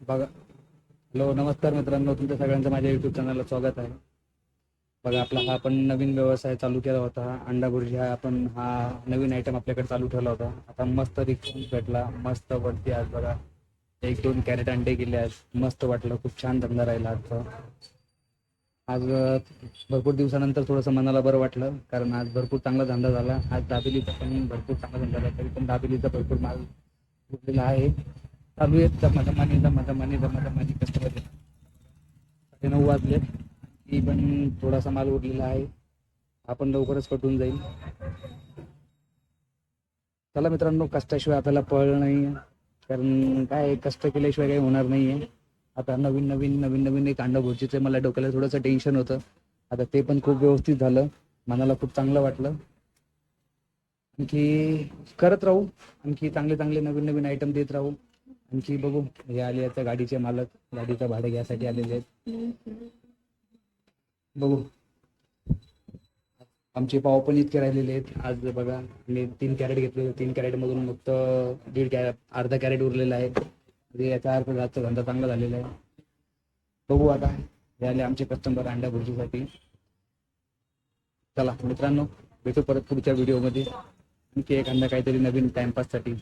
बघा. हॅलो नमस्कार मित्रांनो. तुमच्या सगळ्यांचं माझ्या युट्यूब चॅनलला स्वागत आहे. बघा आपला हा आपण नवीन व्यवसाय चालू केला होता. हा अंडा भुर्जी हा आपण हा नवीन आयटम आपल्याकडे चालू ठेवला होता. आता मस्त रिस्पॉन्स भेटला. मस्त वरती आज बघा एक दोन कॅरेट अंडे गेले आज. मस्त वाटलं. खूप छान धंदा राहिला आजचा. आज भरपूर दिवसानंतर थोडंसं मनाला बरं वाटलं कारण आज भरपूर चांगला धंदा झाला. आज दाबेलीचा पण भरपूर चांगला धंदा झाला. तरी पण दाबेलीचा भरपूर माल उठलेला आहे. चालू आहे दमादमाने दमादमाने दमादमाने कस्टमर साडे नऊ वाजले ती पण थोडासा माल उरलेला आहे. आपण लवकरच कटून जाईल. चला मित्रांनो कष्टाशिवाय आपल्याला पळ नाही कारण काय कष्ट केल्याशिवाय काही होणार नाही आहे आता नवीन नवीन नवीन नवीन एक अंडा भुर्जीचं मला डोक्याला थोडंसं टेन्शन होतं. आता ते पण खूप व्यवस्थित झालं. मनाला खूप चांगलं वाटलं. आणखी करत राहू. आणखी चांगले चांगले नवीन नवीन आयटम देत राहू. आणखी बघू हे आले आता गाडीचे मालक गाडीचं भाडं घ्यायसाठी आलेले आहेत. बघू. आमचे पाव पण इतके राहिलेले आहेत. आज बघा मी तीन कॅरेट घेतले तीन कॅरेट मधून फक्त दीड कॅरेट अर्धा कॅरेट उरलेला आहे. म्हणजे याचा अर्थ आजचा धंदा चांगला झालेला आहे. बघू आता हे आले आमचे कस्टमर अंडा भुर्जीसाठी. चला मित्रांनो भेटू परत पुढच्या व्हिडिओमध्ये आणखी एखादा काहीतरी नवीन टाइमपाससाठी